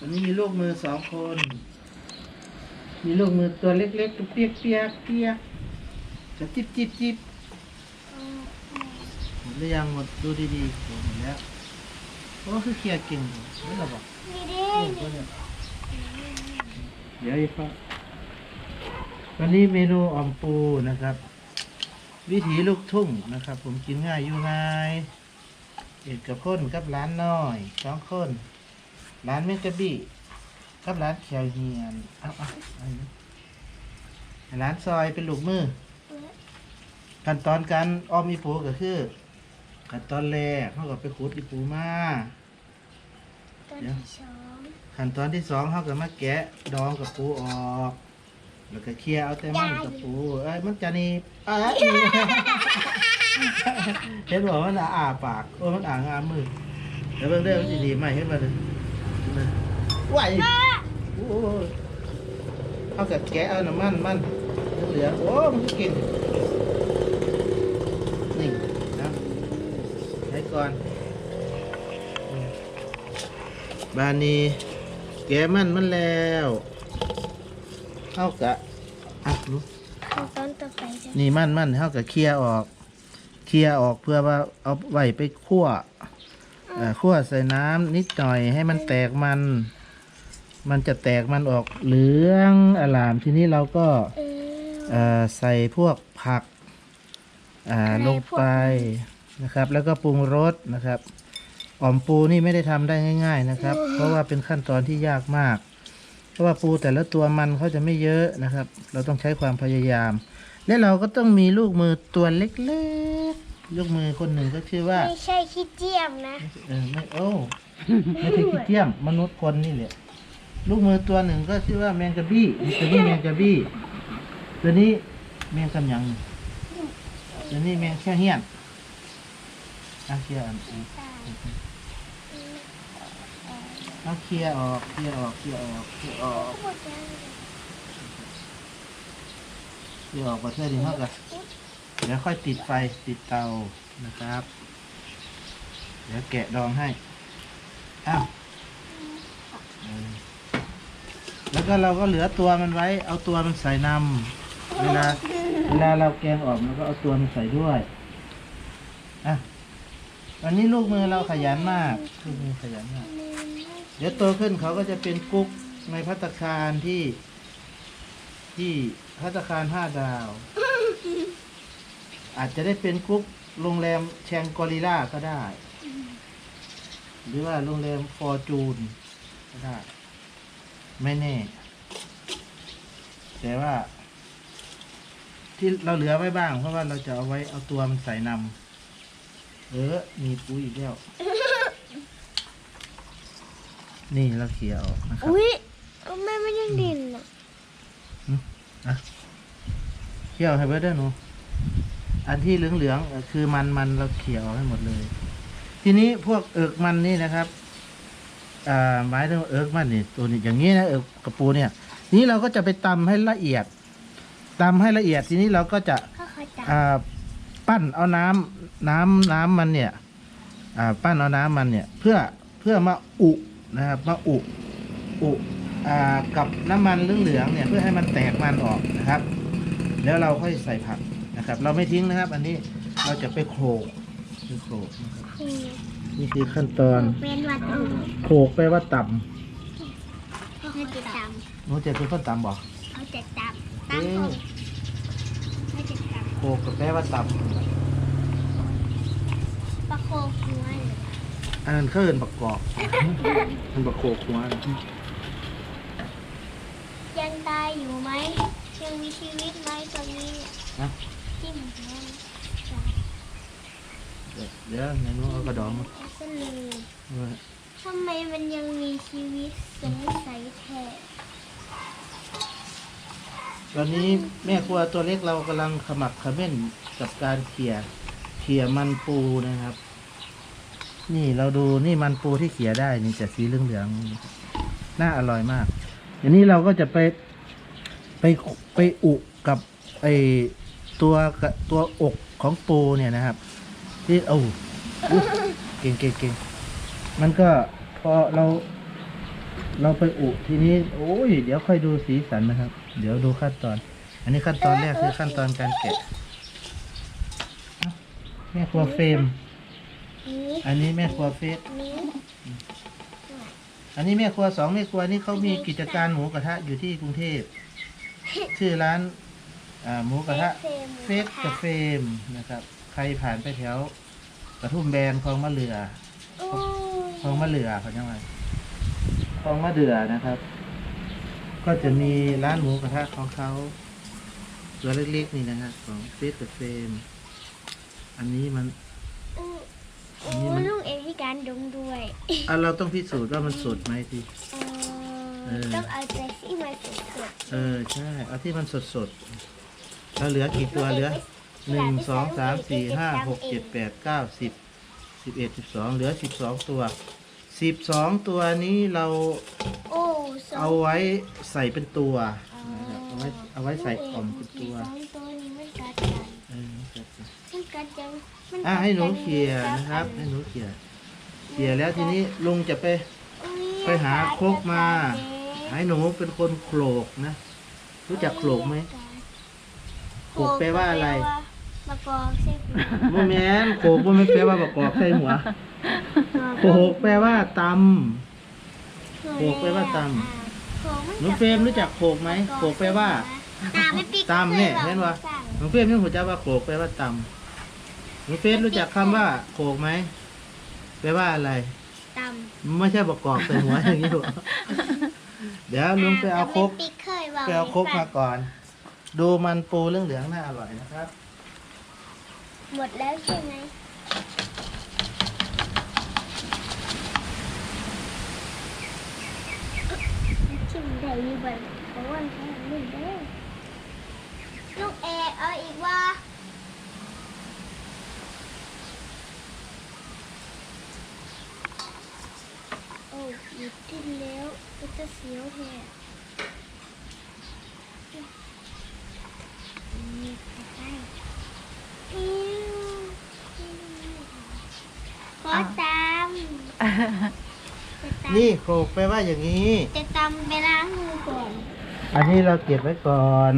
อันนี้มีลูกมือสองคน มีลูกมือตัวเล็กๆตัวเปียกเปียกเปียกจะจิบจิบจิบหมดหรือยังหมดดูดีๆหมดแล้วโอ้คือเคลียร์เก่งไม่หรอบอกนี่เด้เออเดี๋ยวอีกครับวันนี้เมนูอ่อมปูนะครับ วิถีลูกทุ่งนะครับ ผมกินง่ายอยู่ง่ายเอกกับคนกับร้านน้อยสองคน ร้านเมกะบี้กับร้านเขียวเฮียนเอาเอาเอาอีกให้ร้านซอยเป็นลูกมือ ขั้นตอนการอ้อมอีปูก็คือ ขั้นตอนแรกเขาก็ไปขุดอีปูมา ตอนที่สองขั้นตอนที่สองเขาก็มาแกะดองกับปูออก แล้วก็เคลียร์เอาแต่มันกับปูเอ้ยมันจะนี่เอ้ยเห็นบอกว่ามันอาปากโอ้มันอ่างอามือเดี๋ยวเบิ่งเด้อมันจะดีไหมเห็นบ่เลย ว้ายโอ้ยเขาก็แกะเอาน้ำมันมันเหลือโอ้มันกินนี่นะให้ก่อนบานนี้แกะมันมันแล้วเขากะอะรู้ขั้นตอนต่อไปจะนี่มันมันเข้ากะเคลียร์ออก เคลียร์ออกเพื่อว่าเอาไว้ไปคั่ว คั่วใส่น้ำนิดหน่อยให้มันแตกมัน มันจะแตกมันออกเหลืองอลามทีนี้เราก็เออเอ่อใส่พวกผักอ่าอะไรลงไปพวกนะครับ แล้วก็ปรุงรสนะครับอ่อมปูนี่ไม่ได้ทำได้ง่าย ๆนะครับ เพราะว่าเป็นขั้นตอนที่ยากมาก เพราะว่าปูแต่ละตัวมันเขาจะไม่เยอะนะครับ เราต้องใช้ความพยายาม และเราก็ต้องมีลูกมือตัวเล็กๆ ลูกมือคนหนึ่งก็ชื่อว่า ไม่ใช่ขี้เจียมนะ เออไม่โอ้ไม่ใช่ขี้เทียมมนุษย์คนนี่แหละลูกมือตัวหนึ่งก็ชื่อว่าแมงกะบี้ตัวนี้แมงกะบี้ตัวนี้แมงกำยังตัวนี้แมงแค่เฮียนเอาเคลียร์อันนี้เอาเคลียร์ออกเคลียร์ออกเคลียร์ออกเคลียร์ออกเคลียร์ออกประเทศนี้เท่ากับเดี๋ยวค่อยติดไฟติดเตานะครับ เดี๋ยวแกะดองให้ อ้าวแล้วก็เราก็เหลือตัวมันไว้ เอาตัวมันใส่นำเวลา เวลาเราแกงออกเราก็เอาตัวมันใส่ด้วยอะวันนี้ลูกมือเราขยันมากลูกมือขยันมาก เดี๋ยวโตขึ้นเขาก็จะเป็นกุ๊กในพัตตาคารที่ ที่พัตตาคารห้าดาว อาจจะได้เป็นกุ๊กโรงแรมแชงกอริล่าก็ได้ หรือว่าโรงแรมฟอร์จูนก็ได้ ไม่แน่ แต่ว่า ที่เราเหลือไว้บ้าง เพราะว่าเราจะเอาไว้เอาตัวมันใส่นำเออ มีปูอีกแล้ว นี่เราเขี่ยออกนะครับอุ้ยแม่ไม่ยังดินอะอะเขี่ยวให้เบิร์ดเด้อหนู อันที่เหลืองๆเอ่อคือมันมันเราเขี่ยออกให้หมดเลย ทีนี้พวกเอิกมันนี่นะครับอ่าหมายถึงว่าเอิกมันนี่ตัวนี้อย่างนี้นะเอิกกระปูเนี่ย นี้เราก็จะไปตำให้ละเอียดตำให้ละเอียดทีนี้เราก็จะพ่อเขาจับอ่าปั้นเอาน้ำน้ำน้ำมันเนี่ยอ่าปั้นเอาน้ำมันเนี่ย เพื่อเพื่อมาอุนะครับมาอุอุอ่ากับน้ำมันเหลืองๆเนี่ยเพื่อให้มันแตกมันออกนะครับ แล้วเราค่อยใส่ผัก นะครับ เราไม่ทิ้งนะครับ อันนี้เราจะไปโขลกไปโขลกนะครับคือนี่คือขั้นตอนเป็นวัดอื่นโขลกแปลว่าต่เขาจะจำหนูจะเป็นคนต่ำบ่ำเขาจะจำเอ้ตั้งยเขาจะจโขลกก็แปลว่าต่ำประโคหัวเลยำอันนั้นเขาเอินประกอบมันประโขลกหัวนะยังตายอยู่ไหมยังมีชีวิตไหมตอนนี้เนี่ยนะ จิ้มแล้วเดี๋ยวในนู้นเอากระดองมาก็เลยเออทำไมมันยังมีชีวิตสงสัยแท้ตอนนี้แม่ครัวตัวเล็กเรากำลังขมักเขม้นกับการเขี่ยเขี่ยมันปูนะครับ นี่เราดูนี่มันปูที่เขี่ยได้นี่จะสีเหลืองๆน่าอร่อยมากอันนี้เราก็จะไปไปไปอุกับไอ ตัวตัวอกของปูเนี่ยนะครับ ที่เอาเก่งเก่งเก่งมันก็พอเรา เราไปอุทีนี้ โอ้ย เดี๋ยวค่อยดูสีสันนะครับ เดี๋ยวดูขั้นตอน อันนี้ขั้นตอนแรกคือขั้นตอนการแกะแม่ครัวเฟรมอันนี้แม่ครัวเฟสอันนี้แม่ครัวสองแม่ครัวนี่เขามีกิจการหมูกระทะอยู่ที่กรุงเทพชื่อร้าน อ่าหมูกระทะเฟสกับเฟรมนะครับ ใครผ่านไปแถวกระทุ่มแบนคลองมะเรือโอ้คลองมะเรือเขาจังไงคลองมะเดือนะครับ ก็จะมีร้านหมูกระทะของเขาตัวเล็กๆนี่นะครับของเฟสกับเฟรมอันนี้มันโอ้อันนี้มันลูกเองที่การดมด้วยอะเราต้องพิสูจน์ว่ามันสดไหมทีเออต้องเอาใจที่มันสดเออใช่เอาที่มันสดสดๆ แล้วเหลือกี่ตัวเหลือหนึ่งสองสามสี่ห้าหกเจ็ดแปดเก้าสิบสิบเอ็ดสิบสองเหลือสิบสองตัวสิบสองตัวนี้เราๆโอ้สงเอาไว้ใส่เป็นตัวอ๋อนะครับเอาไว้เอาไว้ใส่อ่อมเป็นตัวสองตัวนี้มันกัดกันเออครับมันกัดกันมันอะกัดให้หนูกัเคลียร์นะครับ ให้หนูเคลียร์เคลียร์แล้วทีนี้ลุงจะไป อุ๊ยไปหาครกมากัดเด็กให้หนูเป็นคนโขลกนะ รู้จักโขลกไหม โขลกแปลว่าอะไร มะกอกใช่ไหมโมแมนโขกบ่แม่นแปลว่าประกอบใส่หัวโขกแปลว่าตำโขลกแปลว่าตำโขลกมัหนูเฟรมรู้จักโขกไหมโขกแปลว่าตำไม่ปิ๊กตำเนี่ยคยเห็นปะสั่งหนูเฟรมนี่หัวใจว่าโขกแปลว่าตำหนูเฟรมรู้จักคำว่าโขกไหมแปลว่าอะไร ตำไม่ใช่ประกอบใส่หัวอย่างนี้หรอกเดี๋ยวลุงไปเอาโคกตำไม่ปิ๊กเคยบอกไปเอาโคกมาก่อน ดูมันปูเรื่องเหลืองน่าอร่อยนะครับ หมดแล้วใช่ไหมชิมได้ดีบ่เพราะว่าแค่นึ่งเด้อลูกเอเอาอีกว่าโอ้หยุดกินแล้วก็จะเสียวแฮะนี่ใกล้ๆอิ๊วขอตามจะตาม นี่โขกแปลว่าอย่างนี้ จะตามไปล้างมือก่อนอันนี้เราเก็บไว้ก่อน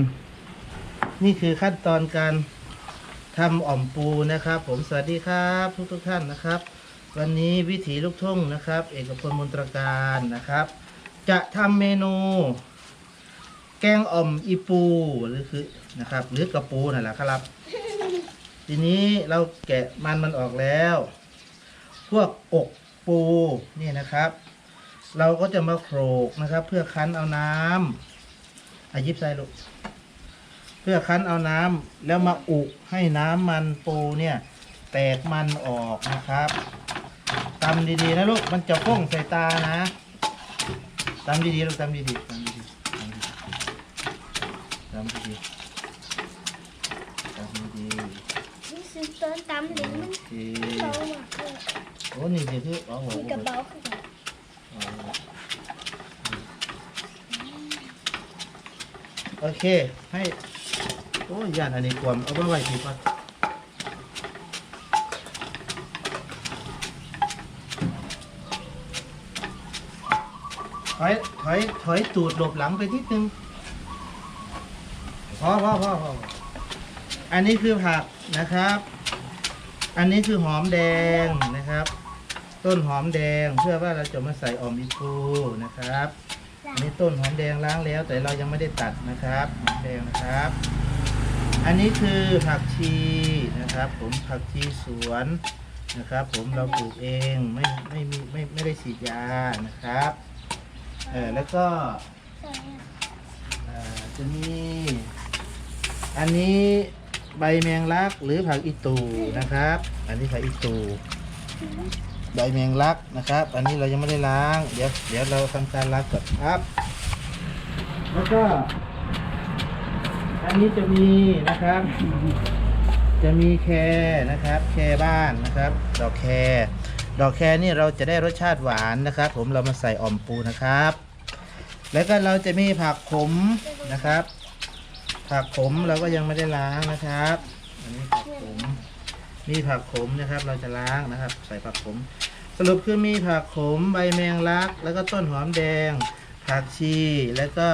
นี่คือขั้นตอนการทำอ่อมปูนะครับ ผมสวัสดีครับ ทุกทุกๆท่านนะครับ วันนี้วิถีลูกทุ่งนะครับ เอกพลมนตรการนะครับ จะทำเมนู แกงอ่อมอีปูหรือคือนะครับ หรือกระปูนั่นแหละครับ ทีนี้เราแกะมันมันออกแล้ว พวกอกปูนี่นะครับ เราก็จะมาโขลกนะครับ เพื่อคั้นเอาน้ำอายิบใส่ลูกเพื่อคั้นเอาน้ำแล้วมาอุให้น้ำมันปูเนี่ย แตกมันออกนะครับตำดีๆนะลูกมันจะฟ้องใส่ตานะตำดีๆลูกตำดีๆตำดีๆตำดีๆตำดีๆนี่คือต้นตำหรือมันโอเคเบามากเลยโอ้นี่คืออ๋อโหมีกระเป๋าขึ้นมา โอเค ให้ โอ้ยยานอันนี้ควมเอาไปไว้ทีก่อนถอยถอยถอยตูดหลบหลังไปนิดนึงพอพอพอพออันนี้คือผักนะครับ อันนี้คือหอมแดงนะครับ ต้นหอมแดงเพื่อว่าเราจะมาใส่ออมอีปูนะครับอันนี้ต้นหอมแดงล้างแล้ว แต่เรายังไม่ได้ตัดนะครับหอมแดงนะครับ อันนี้คือผักชีนะครับ ผมผักชีสวนนะครับ ผมเราปลูกเองไม่ไม่มีไม่ไม่ได้ฉีดยานะครับเออแล้วก็ใส่อะเอ่อจะมี อันนี้ใบแมงลักหรือผักอีตูนะครับ อันนี้ผักอีตู ใบแมงลักนะครับ อันนี้เรายังไม่ได้ล้าง เดี๋ยวเดี๋ยวเราทำการล้างก่อนครับ แล้วก็ อันนี้จะมีนะครับ จะมีแครนะครับ แครบ้านนะครับ ดอกแครดอกแครนี่เราจะได้รสชาติหวานนะครับ ผมเรามาใส่อ่อมปูนะครับ แล้วก็เราจะมีผักขมนะครับ ผักขมเราก็ยังไม่ได้ล้างนะครับ อันนี้ผักขม มีผักขมนะครับ เราจะล้างนะครับ ใส่ผักขม สรุปคือมีผักขมใบแมงลัก แล้วก็ต้นหอมแดง ผักชีแล้วก็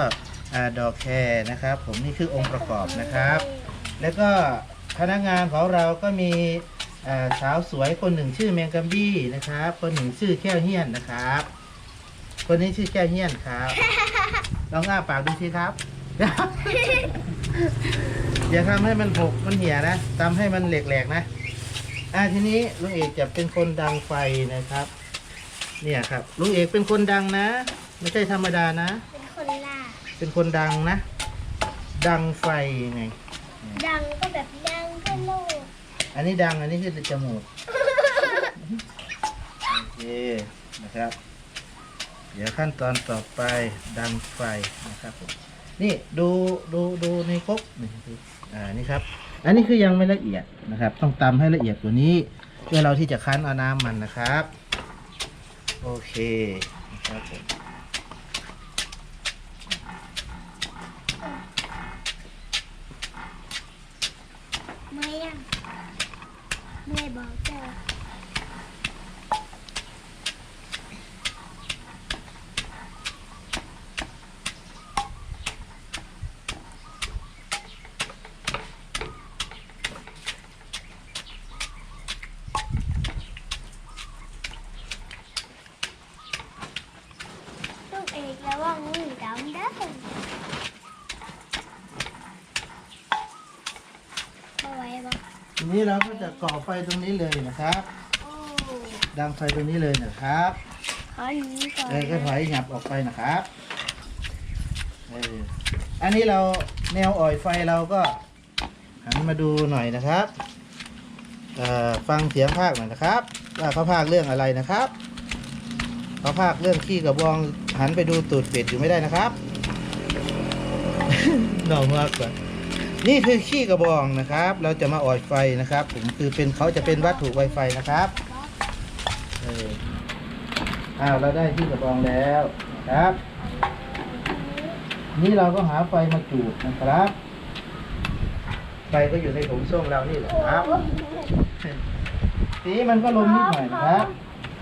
อดอกแครนะครับ ผมนี่คือองค์ประกอบนะครับ แล้วก็พนักงานของเราก็มีสาวสวยคนหนึ่งชื่อแมงกัมบี้นะครับ คนหนึ่งชื่อแก้วเฮียนนะครับ คนนี้ชื่อแก้วเฮียนครับลองอ้าปากดูสิครับอย่าทำให้มันหกมันเหี่ยนะทำให้มันแหลกๆนะ อ่าทีนี้ลุงเอกจะเป็นคนดังไฟนะครับ เนี่ยครับลุงเอกเป็นคนดังนะ ไม่ใช่ธรรมดานะ เป็นคนล่า เป็นคนดังนะ ดังไฟไง ดังก็แบบดังก็โลกอันนี้ดังอันนี้คือจมูกโอเคนะครับ เดี๋ยวขั้นตอนต่อไปดังไฟนะครับผม นี่ดูดูดูในครกนี่ดูอ่านี่ครับ อันนี้คือยังไม่ละเอียดนะครับ ต้องตำให้ละเอียดกว่านี้เพื่อเราที่จะคั้นเอาน้ำมันนะครับ โอเคนะครับผมเมื่อยังเมื่อยบอกเจ้า ลูกเอกแล้วว่ามือดำได้เอาไว้บอก ที นี้เราก็จะก่อไฟตรงนี้เลยนะครับโอ้ดังไฟตรงนี้เลยนะครับขอหนีก่อนเออก็ถอยหยับออกไปนะครับเอออันนี้เราแนวอ่อยไฟเราก็หันมาดูหน่อยนะครับเอ่อฟังเสียงภาคหน่อยนะครับ ว่าเขาภาคเรื่องอะไรนะครับเขาภาคเรื่องขี้กระบองหันไปดูตูดเป็ดอยู่ไม่ได้นะครับ หน่อมากกว่า นี่คือขี้กระบองนะครับ เราจะมาอ่อยไฟนะครับ ผมคือเป็นเขาจะเป็นวัตถุไวไฟนะครับเอออ้าวเราได้ที่กระบองแล้วนะครับ นี่เราก็หาไฟมาจูดนะครับ ไฟก็อยู่ในถุงส้มเรานี่แหละครับ สีมันก็ลมนิดหน่อยนะครับ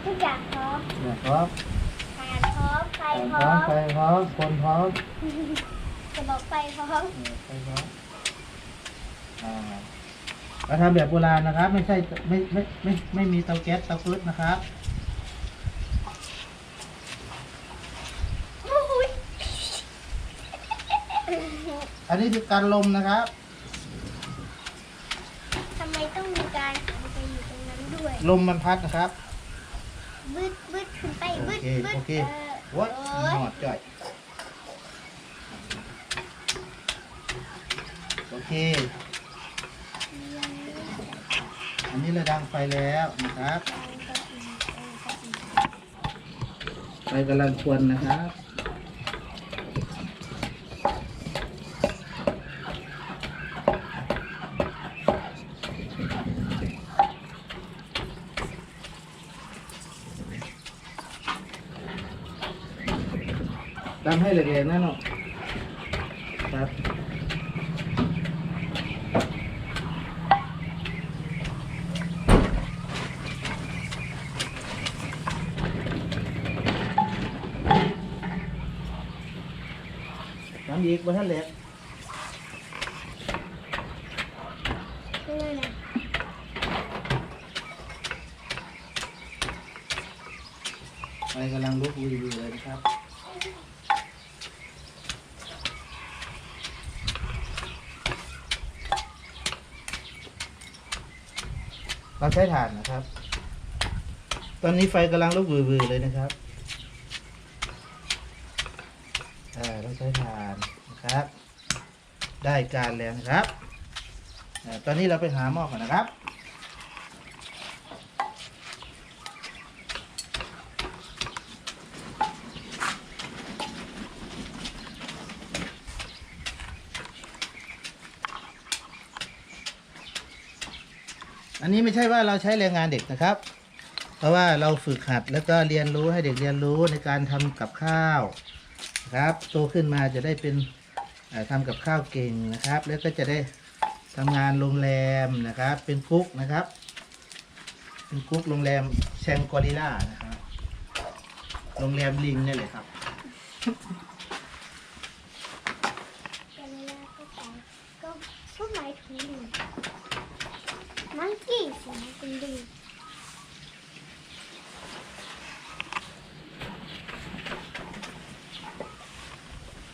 ทุกอย่างพร้อมเนี่ยครับทานพร้อมไฟไฟพพร้ร้ออมมไฟพร้อมคนพร้อมจะบอกไฟพร้อมเออไฟพร้อม อ่าเราทำแบบโบราณนะครับ ไม่ใช่ไม่ไม่ไม่ไม่มีเตาแก๊สเตาฟืดนะครับอุ้ยอันนี้คือการลมนะครับ ทำไมต้องมีการหันไปอยู่ตรงนั้นด้วยลมมันพัดนะครับบึดบึดขึ้นไปบึดโอเคบึดโอเคเออวัดโอ้หยอดจ่อยโอเค อันนี้เราดังไฟแล้วนะครับ ไฟกำลังควรนะครับดังให้ละเอียดนะเนาะ น้ำอีกบนท่านเหล็กนั่นน่ะไฟกำลังลุกวีวีเลยนะครับเราใช้ถ่านนะครับ ตอนนี้ไฟกำลังลุกวือๆเลยนะครับ อ่าเราใช้ถ่านนะครับ ได้การแล้วนะครับตอนนี้เราไปหาหม้อก่อนนะครับอันนี้ไม่ใช่ว่าเราใช้แรงงานเด็กนะครับ เพราะว่าเราฝึกหัดแล้วก็เรียนรู้ให้เด็กเรียนรู้ในการทำกับข้าว ครับโตขึ้นมาจะได้เป็นเอ่อทำกับข้าวเก่งนะครับ แล้วก็จะได้ทำงานโรงแรมนะครับ เป็นคุกนะครับ เป็นกุ๊กโรงแรมแชงกอริล่านะครับโรงแรมลิงนี่แหละครับ แต่เวลาก็ไปก็ก็หมายถึงลิงมังกี้สิเป็นลิง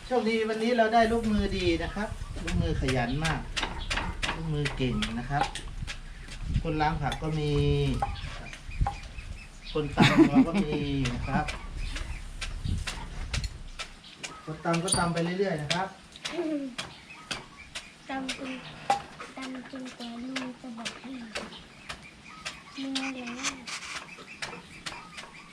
โชคดีวันนี้เราได้ลูกมือดีนะครับ ลูกมือขยันมาก ลูกมือเก่งนะครับ คนล้างผักก็มี คนตำของเราก็มีนะครับคนตำก็ตำไปเรื่อยๆนะครับ ตำจนตำจนต